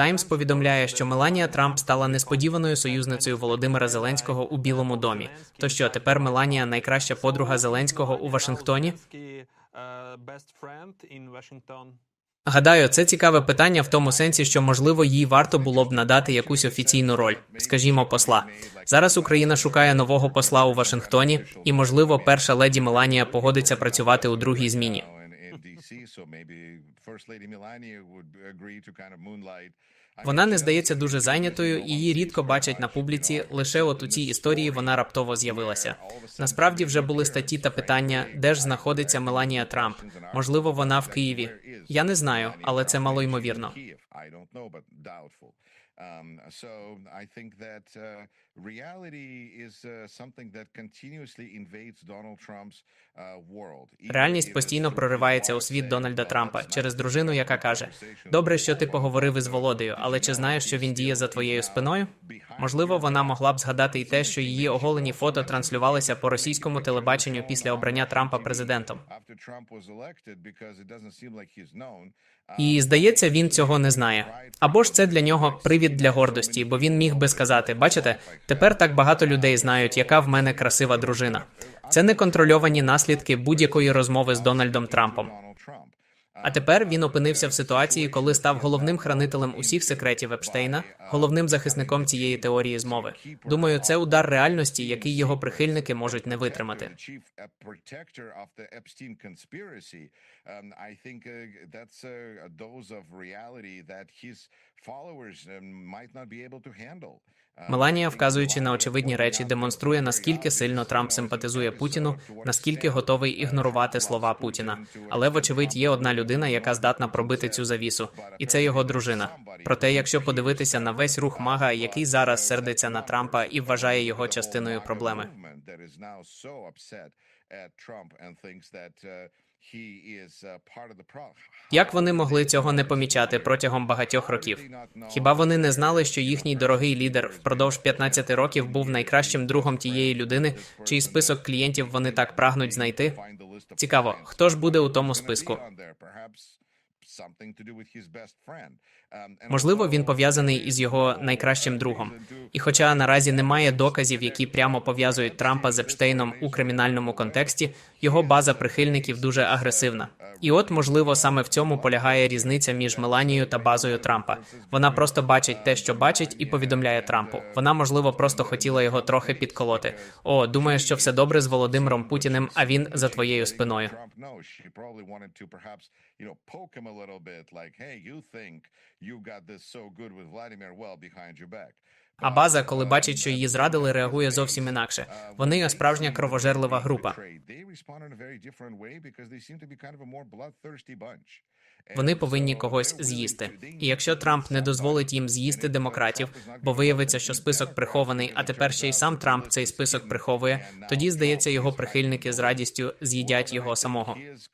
Times повідомляє, що Меланія Трамп стала несподіваною союзницею Володимира Зеленського у Білому домі. То що тепер Меланія найкраща подруга Зеленського у Вашингтоні? Гадаю, це цікаве питання в тому сенсі, що можливо їй варто було б надати якусь офіційну роль, скажімо, посла. Зараз Україна шукає нового посла у Вашингтоні, і можливо, перша леді Меланія погодиться працювати у другій зміні. So maybe First Lady Melania would agree to kind of moonlight. Вона не здається дуже зайнятою, і її рідко бачать на публіці. Лише от у цій історії вона раптово з'явилася. Насправді вже були статті та питання, де ж знаходиться Меланія Трамп. Можливо, вона в Києві. Я не знаю, але це малоймовірно. Um, so I think that uh, reality is uh, something that continuously invades Donald Trump's uh, world. Реальність постійно проривається у світ Дональда Трампа через дружину, яка каже: Добре, що ти поговорив із Володою, але чи знаєш, що він діє за твоєю спиною? Можливо, вона могла б згадати й те, що її оголені фото транслювалися по російському телебаченню після обрання Трампа президентом. І здається, він цього не знає. Або ж це для нього привід для гордості, бо він міг би сказати: бачите, тепер так багато людей знають, яка в мене красива дружина. Це неконтрольовані наслідки будь-якої розмови з Дональдом Трампом. А тепер він опинився в ситуації, коли став головним хранителем усіх секретів Епштейна, головним захисником цієї теорії змови. Думаю, це удар реальності, який його прихильники можуть не витримати. Followers might not be able to handle. Меланія, вказуючи на очевидні речі, демонструє наскільки сильно Трамп симпатизує Путіну, наскільки готовий ігнорувати слова Путіна. Але, вочевидь, є одна людина, яка здатна пробити цю завісу, і це його дружина. Проте, якщо подивитися на весь рух Мага, який зараз сердиться на Трампа і вважає його частиною проблеми. Uh. Як вони могли цього не помічати протягом багатьох років? Хіба вони не знали, що їхній дорогий лідер впродовж 15 років був найкращим другом тієї людини, чий список клієнтів вони так прагнуть знайти? Цікаво, хто ж буде у тому списку? Um, and Можливо, він пов'язаний із його найкращим другом. І хоча наразі немає доказів, які прямо пов'язують Трампа з Епштейном у кримінальному контексті, його база прихильників дуже агресивна. І от, можливо, саме в цьому полягає різниця між Меланією та базою Трампа. Вона просто бачить те, що бачить, і повідомляє Трампу. Вона, можливо, просто хотіла його трохи підколоти. О, думає, що все добре з Володимиром Путіним, а він за твоєю спиною. А база, коли бачить, що її зрадили, реагує зовсім інакше. Вони справжня кровожерлива група. Вони повинні когось з'їсти. І якщо Трамп не дозволить їм з'їсти демократів, бо виявиться, що список прихований, а тепер ще й сам Трамп цей список приховує, тоді здається, його прихильники з радістю з'їдять його самого. His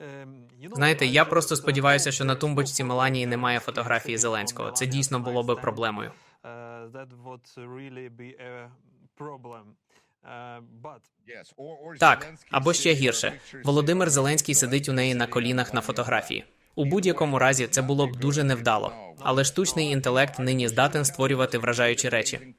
well. Знаєте, я просто сподіваюся, що на тумбочці Меланії немає фотографії Зеленського. Це дійсно було би проблемою. Or, or Так, або ще гірше. Володимир Зеленський сидить у неї на колінах на фотографії. У будь-якому разі це було б дуже невдало. Але штучний інтелект нині здатен створювати вражаючі речі.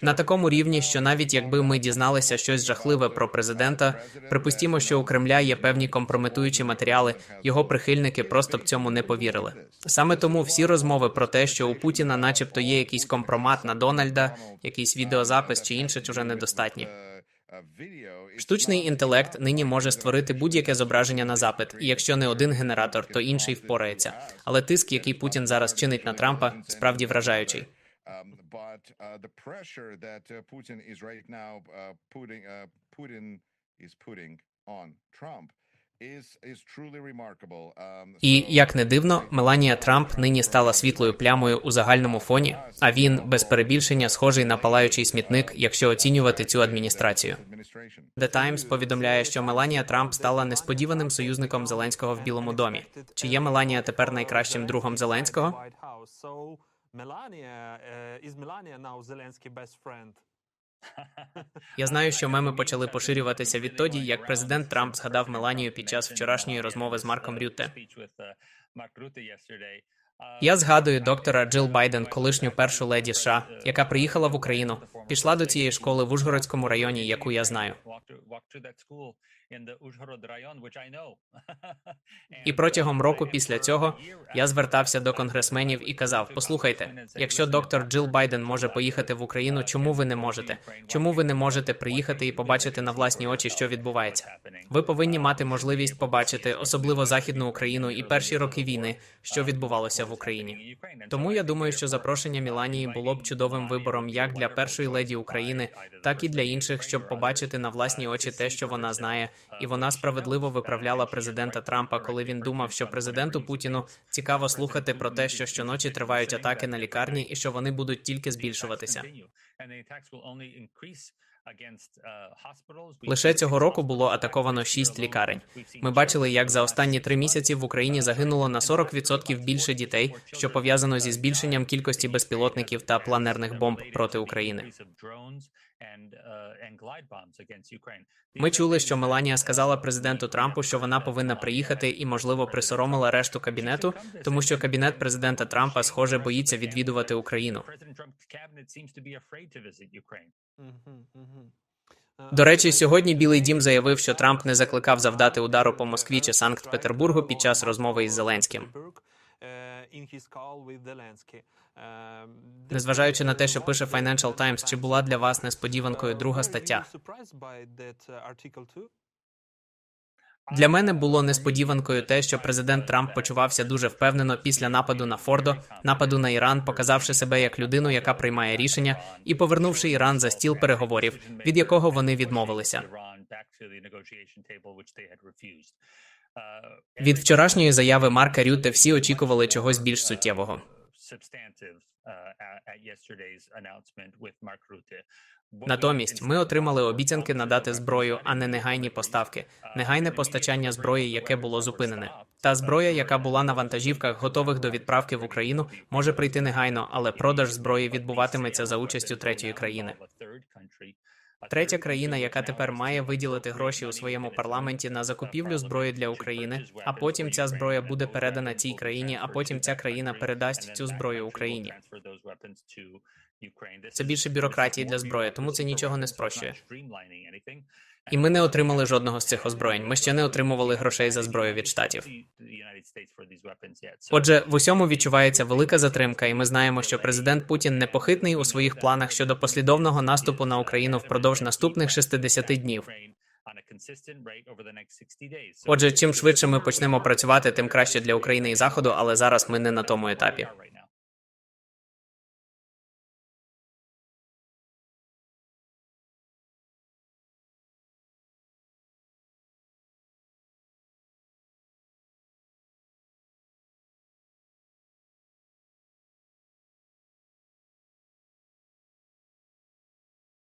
На такому рівні, що навіть якби ми дізналися щось жахливе про президента, припустімо, що у Кремля є певні компрометуючі матеріали, його прихильники просто б цьому не повірили. Саме тому всі розмови про те, що у Путіна, начебто, є якийсь компромат на Дональда, якийсь відеозапис чи інше, вже недостатні. Штучний інтелект нині може створити будь-яке зображення на запит, і якщо не один генератор, то інший впорається. Але тиск, який Путін зараз чинить на Трампа, справді вражаючий. But uh, the pressure that uh, Putin is right now uh, putting uh, Putin is putting on Trump. Um, І як не дивно, Меланія Трамп нині стала світлою плямою у загальному фоні. А він без перебільшення схожий на палаючий смітник, якщо оцінювати цю адміністрацію. The Times повідомляє, що Меланія Трамп стала несподіваним союзником Зеленського в Білому домі. Чи є Меланія тепер найкращим другом Зеленського? Melania uh, is Melania now Zelensky best friend? Я знаю, що меми почали поширюватися відтоді, як президент Трамп згадав Меланію під час вчорашньої розмови з Марком Рютте. Я згадую доктора Джил Байден, колишню першу леді США, яка приїхала в Україну, пішла до цієї школи в Ужгородському районі, яку я знаю. І протягом року після цього я звертався до конгресменів і казав: Послухайте, якщо доктор Джил Байден може поїхати в Україну, чому ви не можете? Чому ви не можете приїхати і побачити на власні очі, що відбувається? Ви повинні мати можливість побачити, особливо західну Україну і перші роки війни, що відбувалося в Україні. Тому я думаю, що запрошення Міланії було б чудовим вибором як для першої леді України, так і для інших, щоб побачити на власні очі те, що вона знає, і вона справедливо виправляла президента Трампа, коли він думав, що президенту Путіну цікаво слухати про те, що щоночі тривають атаки на лікарні, і що вони будуть тільки збільшуватися. Лише цього року було атаковано шість лікарень. Ми бачили, як за останні три місяці в Україні загинуло на 40% більше дітей, що пов'язано зі збільшенням кількості безпілотників та планерних бомб проти України. Ми чули, що Меланія сказала президенту Трампу, що вона повинна приїхати і, можливо, присоромила решту кабінету, тому що кабінет президента Трампа, схоже, боїться відвідувати Україну. До речі, сьогодні Білий Дім заявив, що Трамп не закликав завдати удару по Москві чи Санкт-Петербургу під час розмови із Зеленським. Незважаючи на те, що пише Financial Times, чи була для вас несподіванкою друга стаття? Для мене було несподіванкою те, що президент Трамп почувався дуже впевнено після нападу на Фордо, нападу на Іран, показавши себе як людину, яка приймає рішення, і повернувши Іран за стіл переговорів, від якого вони відмовилися. Від вчорашньої заяви Марка Рютте всі очікували чогось більш суттєвого. Натомість ми отримали обіцянки надати зброю, а не негайні поставки, негайне постачання зброї, яке було зупинене. Та зброя, яка була на вантажівках, готових до відправки в Україну, може прийти негайно, але продаж зброї відбуватиметься за участю третьої країни. Третя країна, яка тепер має виділити гроші у своєму парламенті на закупівлю зброї для України, а потім ця зброя буде передана цій країні, а потім ця країна передасть цю зброю Україні. Це більше бюрократії для зброї, тому це нічого не спрощує. І ми не отримали жодного з цих озброєнь. Ми ще не отримували грошей за зброю від штатів. Отже, в усьому відчувається велика затримка, і ми знаємо, що президент Путін непохитний у своїх планах щодо послідовного наступу на Україну впродовж наступних 60 днів. Отже, чим швидше ми почнемо працювати, тим краще для України і Заходу, але зараз ми не на тому етапі.